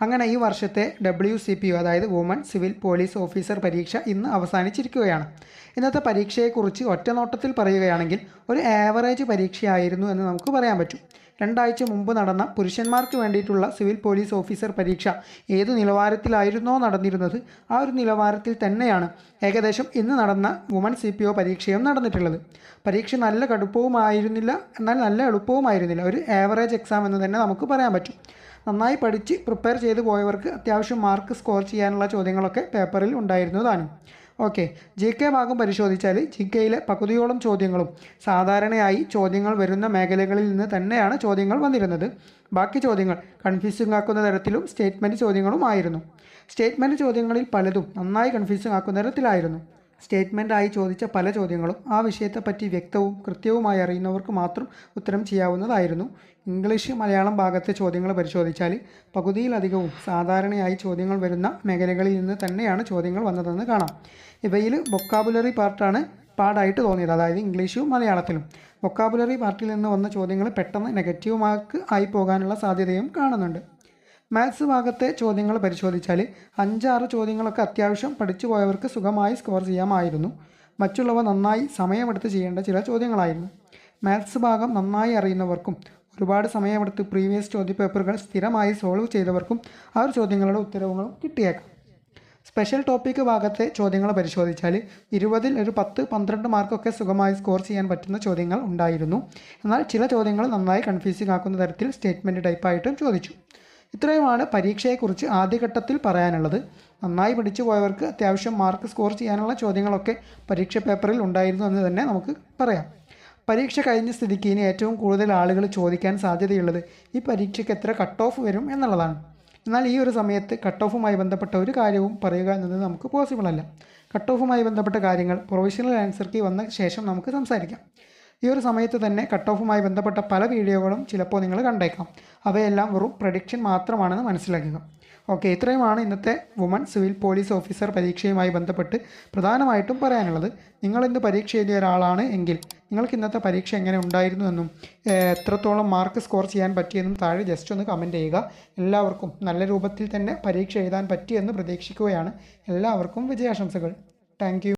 അങ്ങനെ ഈ വർഷത്തെ ഡബ്ല്യു സി പി അതായത് വുമൺ സിവിൽ പോലീസ് ഓഫീസർ പരീക്ഷ ഇന്ന് അവസാനിച്ചിരിക്കുകയാണ്. ഇന്നത്തെ പരീക്ഷയെക്കുറിച്ച് ഒറ്റനോട്ടത്തിൽ പറയുകയാണെങ്കിൽ ഒരു ആവറേജ് പരീക്ഷയായിരുന്നു എന്ന് നമുക്ക് പറയാൻ പറ്റും. രണ്ടാഴ്ച മുമ്പ് നടന്ന പുരുഷന്മാർക്ക് വേണ്ടിയിട്ടുള്ള സിവിൽ പോലീസ് ഓഫീസർ പരീക്ഷ ഏതു നിലവാരത്തിലായിരുന്നോ നടന്നിരുന്നത് ആ ഒരു നിലവാരത്തിൽ തന്നെയാണ് ഏകദേശം ഇന്ന് നടന്ന വുമൺ സി പി ഒ പരീക്ഷയും നടന്നിട്ടുള്ളത്. പരീക്ഷ നല്ല കടുപ്പവുമായിരുന്നില്ല എന്നാൽ നല്ല എളുപ്പവുമായിരുന്നില്ല. ഒരു ആവറേജ് എക്സാം എന്ന് തന്നെ നമുക്ക് പറയാൻ പറ്റും. നന്നായി പഠിച്ച് പ്രിപ്പയർ ചെയ്ത് പോയവർക്ക് അത്യാവശ്യം മാർക്ക് സ്കോർ ചെയ്യാനുള്ള ചോദ്യങ്ങളൊക്കെ പേപ്പറിൽ ഉണ്ടായിരുന്നതാണ് ഓക്കെ ജി കെ ഭാഗം പരിശോധിച്ചാൽ ജി കെയിലെ പകുതിയോളം ചോദ്യങ്ങളും സാധാരണയായി ചോദ്യങ്ങൾ വരുന്ന മേഖലകളിൽ നിന്ന് തന്നെയാണ് ചോദ്യങ്ങൾ വന്നിരുന്നത്. ബാക്കി ചോദ്യങ്ങൾ കൺഫ്യൂസിംഗ് ആക്കുന്ന തരത്തിലും സ്റ്റേറ്റ്മെന്റ് ചോദ്യങ്ങളും ആയിരുന്നു. സ്റ്റേറ്റ്മെന്റ് ചോദ്യങ്ങളിൽ പലതും നന്നായി കൺഫ്യൂസിംഗ് ആക്കുന്ന തരത്തിലായിരുന്നു. സ്റ്റേറ്റ്മെന്റായി ചോദിച്ച പല ചോദ്യങ്ങളും ആ വിഷയത്തെപ്പറ്റി വ്യക്തവും കൃത്യവുമായി അറിയുന്നവർക്ക് മാത്രം ഉത്തരം ചെയ്യാവുന്നതായിരുന്നു. ഇംഗ്ലീഷ് മലയാളം ഭാഗത്തെ ചോദ്യങ്ങൾ പരിശോധിച്ചാൽ പകുതിയിലധികവും സാധാരണയായി ചോദ്യങ്ങൾ വരുന്ന മേഖലകളിൽ നിന്ന് തന്നെയാണ് ചോദ്യങ്ങൾ വന്നതെന്ന് കാണാം. ഇവയിൽ വൊക്കാബുലറി പാർട്ടാണ് പാടായിട്ട് തോന്നിയത് അതായത് ഇംഗ്ലീഷും മലയാളത്തിലും. വൊക്കാബുലറി പാർട്ടിൽ നിന്ന് വന്ന ചോദ്യങ്ങൾ പെട്ടെന്ന് നെഗറ്റീവ് മാർക്ക് ആയി പോകാനുള്ള സാധ്യതയും കാണുന്നുണ്ട്. മാത്സ് ഭാഗത്തെ ചോദ്യങ്ങൾ പരിശോധിച്ചാൽ അഞ്ചാറ് ചോദ്യങ്ങളൊക്കെ അത്യാവശ്യം പഠിച്ചു പോയവർക്ക് സുഖമായി സ്കോർ ചെയ്യാമായിരുന്നു. മറ്റുള്ളവ നന്നായി സമയമെടുത്ത് ചെയ്യേണ്ട ചില ചോദ്യങ്ങളായിരുന്നു. മാത്സ് ഭാഗം നന്നായി അറിയുന്നവർക്കും ഒരുപാട് സമയമെടുത്ത് പ്രീവിയസ് ചോദ്യപേപ്പറുകൾ സ്ഥിരമായി സോൾവ് ചെയ്തവർക്കും ആ ഒരു ചോദ്യങ്ങളുടെ ഉത്തരവുകളും കിട്ടിയേക്കാം. സ്പെഷ്യൽ ടോപ്പിക് ഭാഗത്തെ ചോദ്യങ്ങൾ പരിശോധിച്ചാൽ ഇരുപതിൽ ഒരു പത്ത് പന്ത്രണ്ട് മാർക്കൊക്കെ സുഖമായി സ്കോർ ചെയ്യാൻ പറ്റുന്ന ചോദ്യങ്ങൾ ഉണ്ടായിരുന്നു. എന്നാൽ ചില ചോദ്യങ്ങൾ നന്നായി കൺഫ്യൂസിംഗ് ആക്കുന്ന തരത്തിൽ സ്റ്റേറ്റ്മെന്റ് ടൈപ്പായിട്ടും ചോദിച്ചു. ഇത്രയുമാണ് പരീക്ഷയെക്കുറിച്ച് ആദ്യഘട്ടത്തിൽ പറയാനുള്ളത്. നന്നായി പഠിച്ചു പോയവർക്ക് അത്യാവശ്യം മാർക്ക് സ്കോർ ചെയ്യാനുള്ള ചോദ്യങ്ങളൊക്കെ പരീക്ഷ പേപ്പറിൽ ഉണ്ടായിരുന്നു എന്ന് തന്നെ നമുക്ക് പറയാം. പരീക്ഷ കഴിഞ്ഞ സ്ഥിതിക്ക് ഇനി ഏറ്റവും കൂടുതൽ ആളുകൾ ചോദിക്കാൻ സാധ്യതയുള്ളത് ഈ പരീക്ഷയ്ക്ക് എത്ര കട്ട് ഓഫ് വരും എന്നുള്ളതാണ്. എന്നാൽ ഈ ഒരു സമയത്ത് കട്ട് ഓഫുമായി ബന്ധപ്പെട്ട ഒരു കാര്യവും പറയുക എന്നത് നമുക്ക് പോസിബിൾ അല്ല. കട്ട് ഓഫുമായി ബന്ധപ്പെട്ട കാര്യങ്ങൾ പ്രൊവിഷണൽ ആൻസർ കീ വന്ന ശേഷം നമുക്ക് സംസാരിക്കാം. ഈ ഒരു സമയത്ത് തന്നെ കട്ട് ഓഫുമായി ബന്ധപ്പെട്ട പല വീഡിയോകളും ചിലപ്പോൾ നിങ്ങൾ കണ്ടേക്കാം. അവയെല്ലാം വെറും പ്രഡിക്ഷൻ മാത്രമാണെന്ന് മനസ്സിലാക്കുക. ഓക്കെ ഇത്രയുമാണ് ഇന്നത്തെ വുമൺ സിവിൽ പോലീസ് ഓഫീസർ പരീക്ഷയുമായി ബന്ധപ്പെട്ട് പ്രധാനമായിട്ടും പറയാനുള്ളത്. നിങ്ങളിന്ന് പരീക്ഷ എഴുതിയ ഒരാളാണ് എങ്കിൽ നിങ്ങൾക്ക് ഇന്നത്തെ പരീക്ഷ എങ്ങനെ ഉണ്ടായിരുന്നു എന്നും എത്രത്തോളം മാർക്ക് സ്കോർ ചെയ്യാൻ പറ്റിയെന്നും താഴെ ജസ്റ്റ് ഒന്ന് കമന്റ് ചെയ്യുക. എല്ലാവർക്കും നല്ല രൂപത്തിൽ തന്നെ പരീക്ഷ എഴുതാൻ പറ്റിയെന്ന് പ്രതീക്ഷിക്കുകയാണ്. എല്ലാവർക്കും വിജയാശംസകൾ. താങ്ക്